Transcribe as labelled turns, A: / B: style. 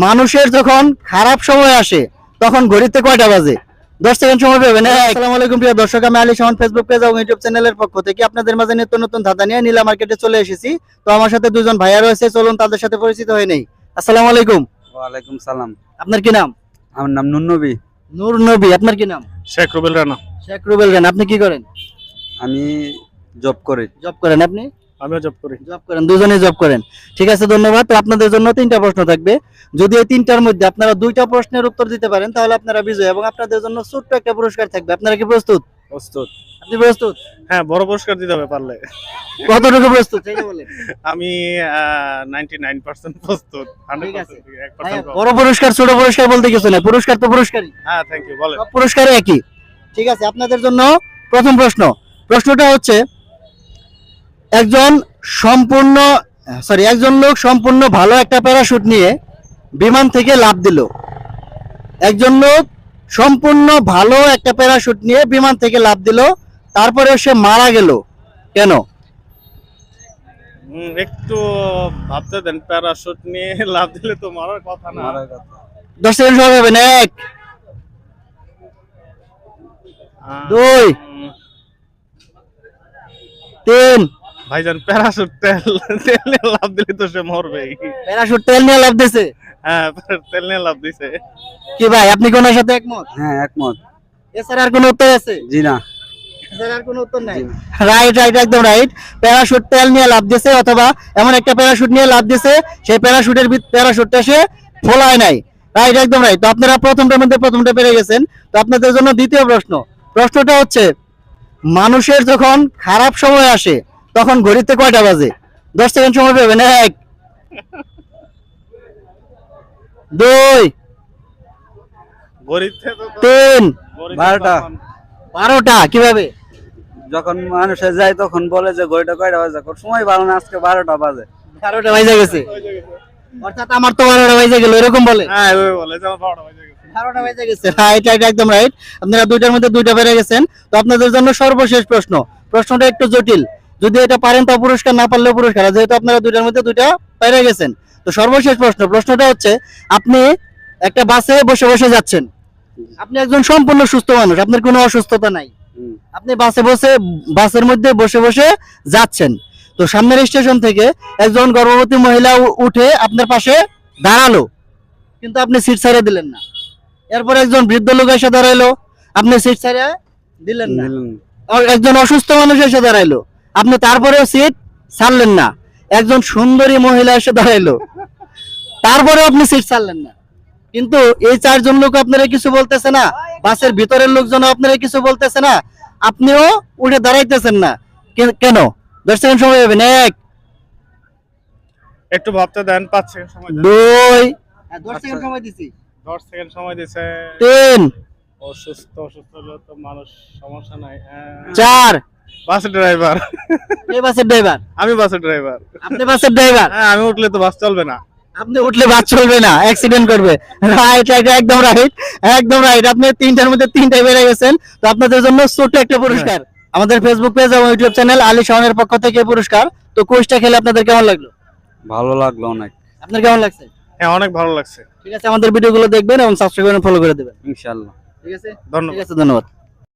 A: মানুষের যখন খারাপ সময় আসে তখন ঘড়িতে কয়টা বাজে? দশ সেকেন্ড সময় পাবেন। আসসালামু আলাইকুম প্রিয় দর্শক আমি আলী শাহন ফেসবুক পেজ এবং ইউটিউব চ্যানেলের পক্ষ থেকে আপনাদের মাঝে নিত্য নতুন ধাঁধা নিয়ে নীলা মার্কেটে চলে এসেছি। তো আমার সাথে দুজন ভাইয়া রয়েছে চলুন তাদের সাথে পরিচিত হয়ে নেই। আসসালামু আলাইকুম।
B: ওয়ালাইকুম সালাম।
A: আপনার কি নাম?
B: আমার নাম নুনবী
A: নূর নবী আপনার কি নাম?
C: শেখ রুবেল রানা।
A: শেখ রুবেল খান আপনি কি করেন?
B: আমি জব করি।
A: জব করেন আপনি?
C: আমিও জব করি।
A: জব করেন দুজনেই জব করেন। ঠিক আছে ধন্যবাদ। তো আপনাদের জন্য তিনটা প্রশ্ন থাকবে। যদি এই তিনটার মধ্যে আপনারা দুইটা প্রশ্নের উত্তর দিতে পারেন তাহলে আপনারা বিজয় এবং আপনাদের জন্য ছোট্ট একটা পুরস্কার থাকবে। আপনারা কি প্রস্তুত?
C: প্রস্তুত।
A: আপনি প্রস্তুত?
C: হ্যাঁ বড় পুরস্কার দিতে হবে পারলে।
A: কতটুকু প্রস্তুত? সেটা বলেন।
C: আমি প্রস্তুত 100% এক percent কম।
A: বড় পুরস্কার ছোট পুরস্কার বলতে কিছু না পুরস্কার তো পুরস্কারই।
C: হ্যাঁ থ্যাংক ইউ বলেন।
A: সব পুরস্কার একই। ঠিক আছে আপনাদের জন্য প্রথম প্রশ্ন। প্রশ্নটা হচ্ছে একজন সম্পূর্ণ সরি একজন লোক সম্পূর্ণ ভালো একটা প্যারাশুট নিয়ে বিমান থেকে লাভ দিল। একজন লোক সম্পূর্ণ ভালো একটা প্যারাশুট নিয়ে বিমান থেকে লাভ দিল তারপরে সে মারা গেল। কেন?
C: হুম, একটু ভাবতে দেন প্যারাশুট নিয়ে লাভ দিলে তো মারার কথা না।
A: দশ সেকেন্ড সময় পাবেন এক দুই তিন
C: ভাইজান প্যারাশুট তেল তেল নিয়ে লাভ দিলে তো সে মরবেই।
A: প্যারাশুট তেল নিয়ে লাভ দিছে?
C: হ্যাঁ তেল নিয়ে লাভ দিছে।
A: কি ভাই আপনি কোন সাথে একমত?
B: হ্যাঁ একমত।
A: এছাড়া আর কোনো উত্তর আছে?
B: জি না।
A: এছাড়া আর কোনো উত্তর নাই? রাইট রাইট একদম রাইট প্যারাশুট তেল নিয়ে লাভ দিছে অথবা এমন একটা প্যারাশুট নিয়ে লাভ দিছে সেই প্যারাশুটের প্যারাশুটটা সে ফোলায় নাই। রাইট একদম রাইট তো আপনারা প্রথমটার মধ্যে প্রথমটা পেরে গেছেন। তো আপনাদের জন্য দ্বিতীয় প্রশ্ন। প্রশ্নটা হচ্ছে মানুষের যখন খারাপ সময় আসে তখন ঘড়িতে কয়টা বাজে? দশ সেকেন্ড সময় পাবেন? এক। দুই। তিন।
B: বারোটা।
A: বারোটা কীভাবে?
B: যখন মানুষে যায় তখন বলে যে ঘড়িটা কয়টা বাজে? কোন সময় ভালো না আজকে বারোটা বাজে।
A: বারোটা বাজে গেছে। অর্থাৎ আমার তো বারোটা বাজে গেল এরকম বলে।
C: হ্যাঁ বলে যে আমার বারোটা বাজে গেছে।
A: বারোটা বেজে গেছে। রাইট রাইট একদম রাইট আপনারা দুইটার মধ্যে দুইটা বেড়ে গেছেন। তো আপনাদের জন্য সর্বশেষ প্রশ্ন। প্রশ্নটা একটু জটিল। যদি এটা পারেন তো পুরস্কার না পারলেও পুরস্কার। যেহেতু আপনারা দুইটার মধ্যে দুইটা পেরে গেছেন তো সর্বশেষ প্রশ্ন প্রশ্নটা হচ্ছে আপনি একটা বাসে বসে বসে যাচ্ছেন। আপনি একজন সম্পূর্ণ সুস্থ মানুষ আপনার কোনো অসুস্থতা নাই। আপনি বাসে বসে বাসের মধ্যে বসে বসে যাচ্ছেন। তো সামনের স্টেশন থেকে একজন গর্ভবতী মহিলা উঠে আপনার পাশে দাঁড়াল। কিন্তু আপনি সিট ছেড়ে দিলেন না। এরপর একজন বৃদ্ধ লোক এসে দাঁড়াইলো। আপনি সিট ছেড়ে দিলেন না। একজন অসুস্থ মানুষ এসে দাঁড়াইলো। আপনি তারপরেও সিট ছাড়লেন না। একজন সুন্দরী মহিলা এসে দাঁড়াইলো। তারপরেও আপনি সিট ছাড়লেন না। কিন্তু এই চারজন লোক আপনারা কিছু বলতেছে না। বাসের ভিতরের লোকজন আপনারা কিছু বলতেছে না। আপনিও উঠে দাঁড়াইতেছেন না। কেন? দশ সেকেন্ড সময় পাবেন এক
C: একটু ভাবতে দেন পাঁচ সেকেন্ড সময়
A: দুই। দশ
B: সেকেন্ড
A: সময় দিছি।
C: দশ সেকেন্ড সময় দিছে।
A: তিন।
C: অসুস্থ অসুস্থ হলে তো মানুষ সমস্যা নাই।
A: চার।
C: বাস ড্রাইভার
A: কে বাসের ড্রাইভার
C: আমি বাসের ড্রাইভার
A: আপনি বাসের ড্রাইভার
C: হ্যাঁ আমি উঠলে তো বাস চলবে না।
A: আপনি উঠলে বাস চলবে না অ্যাক্সিডেন্ট করবে। রাইট রাইট একদম রাইট একদম রাইট আপনি তিনটার মধ্যে তিনটায় বেড়ে গেছেন তো আপনাদের জন্য ছোট্ট একটা পুরস্কার। আমাদের ফেসবুক পেজ এবং ইউটিউব চ্যানেল আলী শাহনের পক্ষ থেকে পুরস্কার। তো কোচটা খেলে আপনাদের কেমন লাগল?
B: ভালো লাগল অনেক।
A: আপনার কেমন লাগছে?
C: হ্যাঁ অনেক ভালো লাগছে।
A: ঠিক আছে আমাদের ভিডিওগুলো দেখবেন এবং সাবস্ক্রাইব করে ফলো করে দেবেন।
B: ইনশাল্লাহ
A: ঠিক আছে?
C: ধন্যবাদ।
A: ঠিক আছে ধন্যবাদ।